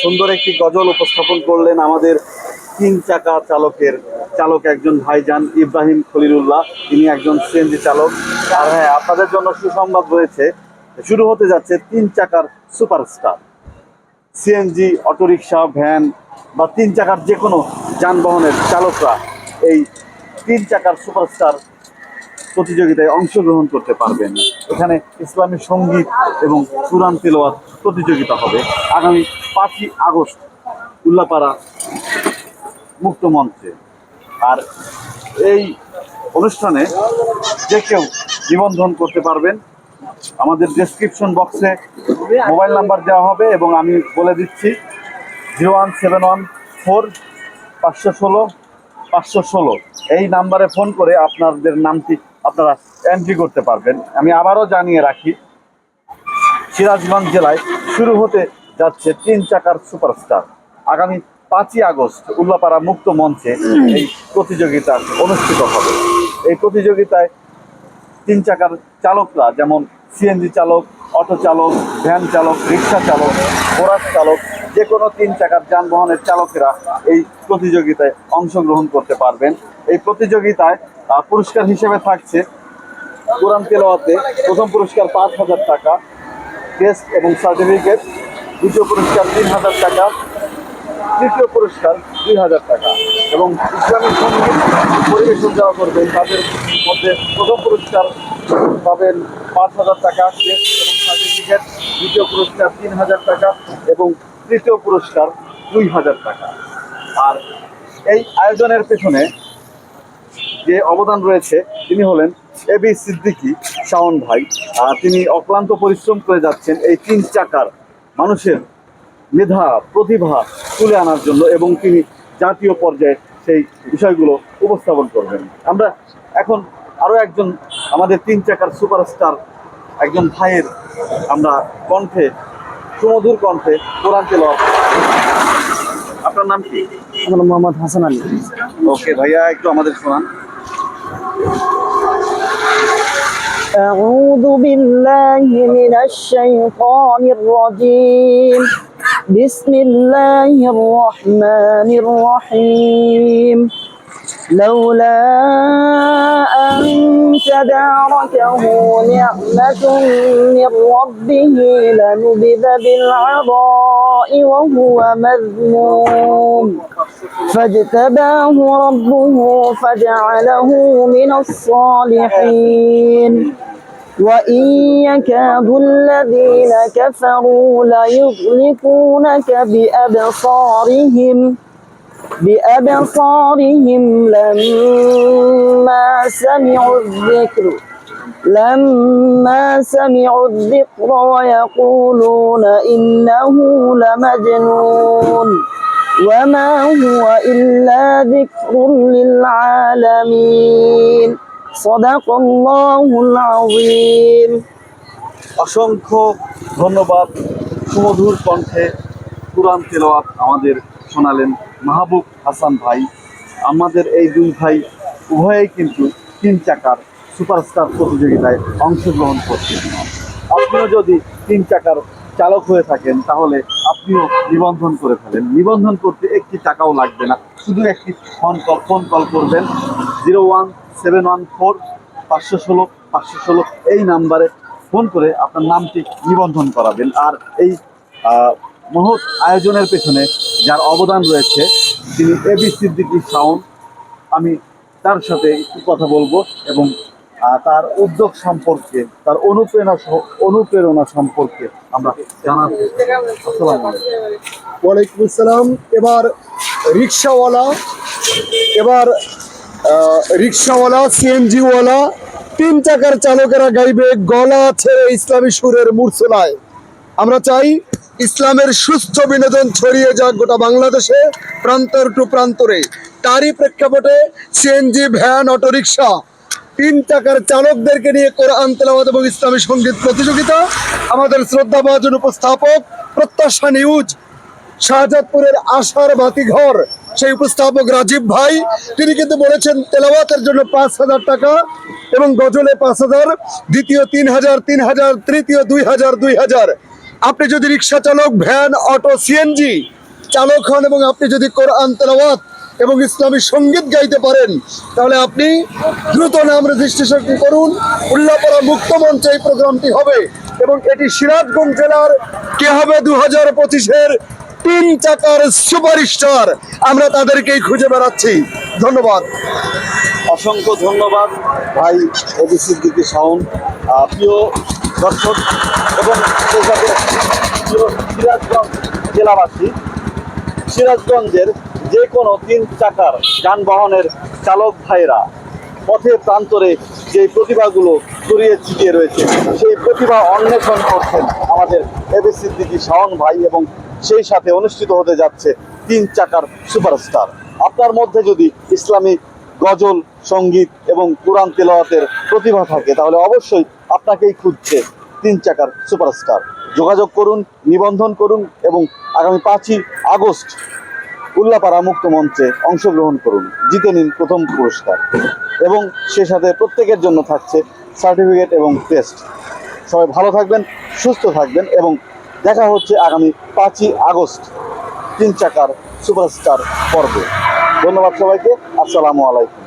সুন্দর একটি গজল উপস্থাপন করলেন আমাদের তিন চাকা চালকের, চালক একজন ভাইজান ইব্রাহিম খলিলুল্লাহ, তিনি একজন সিএনজি চালক। আর হ্যাঁ আপনাদের জন্য সুসংবাদ রয়েছে, শুরু হতে যাচ্ছে তিন চাকার সুপারস্টার। সিএনজি অটোরিকশা, ভ্যান বা তিন চাকার যে কোনো যানবাহনের চালকরা এই তিন চাকার সুপারস্টার প্রতিযোগিতায় অংশগ্রহণ করতে পারবেন। এখানে ইসলামী সংগীত এবং কোরআন তেলাওয়াত প্রতিযোগিতা হবে আগামী পাঁচই আগস্ট উল্লাপাড়া মুক্ত মঞ্চে। আর এই অনুষ্ঠানে যে কেউ নিবন্ধন করতে পারবেন, আমাদের ডেসক্রিপশন বক্সে মোবাইল নাম্বার দেওয়া হবে এবং আমি বলে দিচ্ছি zero one seven one four পাঁচশো ষোলো পাঁচশো ষোলো এই নাম্বারে ফোন করে আপনাদের নামটি আপনারা এন্ট্রি করতে পারবেন। আমি আবারও জানিয়ে রাখি সিরাজগঞ্জ জেলায় শুরু হতে যাচ্ছে তিন চাকার সুপারস্টার। আগামী পাঁচই আগস্ট উল্লাপাড়া মুক্ত মঞ্চে এই প্রতিযোগিতা অনুষ্ঠিত হবে। এই প্রতিযোগিতায় তিন চাকার চালকরা যেমন সিএনজি চালক, অটো চালক, ভ্যান চালক, রিক্সা চালক বোরাস চালক যে কোনো তিন চাকার যানবাহনের চালকেরা এই প্রতিযোগিতায় অংশগ্রহণ করতে পারবেন। এই প্রতিযোগিতায় পুরস্কার হিসেবে থাকছে কোরআন তেলাওয়াতে প্রথম পুরস্কার পাঁচ হাজার টাকা টেস্ট এবং সার্টিফিকেট, দ্বিতীয় পুরস্কার তিন হাজার টাকা, তৃতীয় পুরস্কার দুই হাজার টাকা। এবং ইসলামী সংগীত পরিবেশন যারা করবেন তাদের মধ্যে প্রথম পুরস্কার পাবেন পাঁচ হাজার টাকা, টেস্ট এবং সার্টিফিকেট, দ্বিতীয় পুরস্কার তিন হাজার টাকা এবং তৃতীয় পুরস্কার দুই হাজার টাকা। আর এই আয়োজনের পেছনে যে অবদান রয়েছে, তিনি হলেন এ বি সিদ্দিকী শাওন ভাই তিনি অক্লান্ত পরিশ্রম করে যাচ্ছেন এই তিন চাকার মানুষের মেধা প্রতিভা তুলে আনার জন্য এবং তিনি জাতীয় পর্যায়ে সেই বিষয়গুলো উপস্থাপন করবেন। আমরা এখন আরও একজন আমাদের তিন চাকার সুপারস্টার একজন ভাইয়ের আমরা কণ্ঠে সুমধুর কণ্ঠে কোরআন তেলাওয়াত আপনার নাম কি? আমার মোহাম্মদ হাসান আলী। ওকে ভাইয়া একটু আমাদের শোনান। أعوذ بالله من الشيطان الرجيم. بسم الله الرحمن الرحيم. لولا أن تداركه نعمة من ربه لنبذ بالعراء وهو مذموم. فاجتباه ربه فجعله من الصالحين. وإن يكاد الذين كفروا ليغلقونك بأبصارهم بأبصارهم لما سمعوا الذكر لما سمعوا الذكر ويقولون إنه لمجنون. وما هو إلا ذكر للعالمين صدق الله العظيم অসংখ্য ধন্যবাদ সুমধুর কণ্ঠে কোরআন তেলাওয়াত আমাদের শোনালেন মাহবুব হাসান ভাই আমাদের এই দুই ভাই উভয়েই কিন্তু তিন চাকার সুপারস্টার প্রতিযোগিতায় অংশগ্রহণ করছেন আপনিও যদি তিন চাকার চালক হয়ে থাকেন, তাহলে আপনিও নিবন্ধন করে ফেলেন। নিবন্ধন করতে একটি টাকাও লাগবে না। শুধু একটি ফোন কল ফোন কল করবেন। Zero one seven one four পাঁচশো ষোলো পাঁচশো ষোলো এই নাম্বারে ফোন করে আপনার নামটি নিবন্ধন করাবেন। আর এই মহৎ আয়োজনের পেছনে যার অবদান রয়েছে, তিনি এবি সিদ্দিকী সাউন্ড আমি তার সাথে একটু কথা বলব এবং তার উদ্যোগ সম্পর্কে, তার অনুপ্রেরণা অনুপ্রেরণা সম্পর্কে আমরা। ওয়ালাইকুম আসসালাম। এবার রিক্সাওয়ালা এবার রিক্সাওয়ালা, সিএনজিওয়ালা, তিন চাকার চালকেরা গাইবে গলা ছেড়ে ইসলামী সুরের মূর্ছনায়। আমরা চাই ইসলামের সুস্থ বিনোদন ছড়িয়ে যাক গোটা বাংলাদেশে, প্রান্তর টু প্রান্তরে। তারই প্রেক্ষাপটে সিএনজি, ভ্যান, অটোরিকশা তিন চাকার চালকদেরকে নিয়ে কোরআন, তেলাওয়াত এবং ইসলামী সংগীত প্রতিযোগিতা। আমাদের শ্রদ্ধা শ্রদ্ধাভাজন উপস্থাপক প্রত্যাশা নিউজ, শাহজাদপুরের আশার বাতিঘর। সেই উপস্থাপক রাজীব ভাই, তিনি কিন্তু বলেছেন, তেলাওয়াতের জন্য পাঁচ হাজার টাকা এবং গজলে পাঁচ হাজার, দ্বিতীয় তিন হাজার তিন হাজার, তৃতীয় দুই হাজার দুই হাজার। আপনি যদি রিক্সা চালক, ভ্যান, অটো, সিএনজি চালক হন এবং আপনি যদি কোরআন, তেলাওয়াত এবং ইসলামী সংগীত গাইতে পারেন, তাহলে আপনি দ্রুত নাম রেজিস্ট্রেশন করুন। উল্লাপাড়া মুক্ত মঞ্চে এই প্রোগ্রামটি হবে এবং এটি সিরাজগঞ্জ জেলার কে হবে দু হাজার পঁচিশের তিন চাকার সুপারস্টার। আমরা তাদেরকেই খুঁজে বেড়াচ্ছি। ধন্যবাদ। অসংখ্য ধন্যবাদ ভাই অবি সিদ্দিকী প্রিয় দর্শক এবং সিরাজগঞ্জ জেলাবাসী। সিরাজগঞ্জের যে কোনো তিন চাকার যানবাহনের চালক ভাইরা পথের প্রান্তরে যে প্রতিভাগুলো ছড়িয়ে ছিটিয়ে রয়েছে, সেই প্রতিভা অন্বেষণ করছেন আমাদের এবি সিদ্দিকী শাওন ভাই এবং সেই সাথে অনুষ্ঠিত হতে যাচ্ছে তিন চাকার সুপারস্টার। আপনার মধ্যে যদি ইসলামিক গজল, সংগীত এবং কোরআন তেলাওয়াতের প্রতিভা থাকে, তাহলে অবশ্যই আপনাকেই খুঁজছে তিন চাকার সুপারস্টার। যোগাযোগ করুন, নিবন্ধন করুন এবং আগামী পাঁচই আগস্ট উল্লাপাড়া মুক্ত মঞ্চে অংশগ্রহণ করুন। জিতে নিন প্রথম পুরস্কার। এবং সে সাথে প্রত্যেকের জন্য থাকছে সার্টিফিকেট এবং টেস্ট। সবাই ভালো থাকবেন, সুস্থ থাকবেন এবং দেখা হচ্ছে আগামী পাঁচই আগস্ট তিন চাকার সুপারস্টার পর্বে। ধন্যবাদ সবাইকে। আসসালামু আলাইকুম।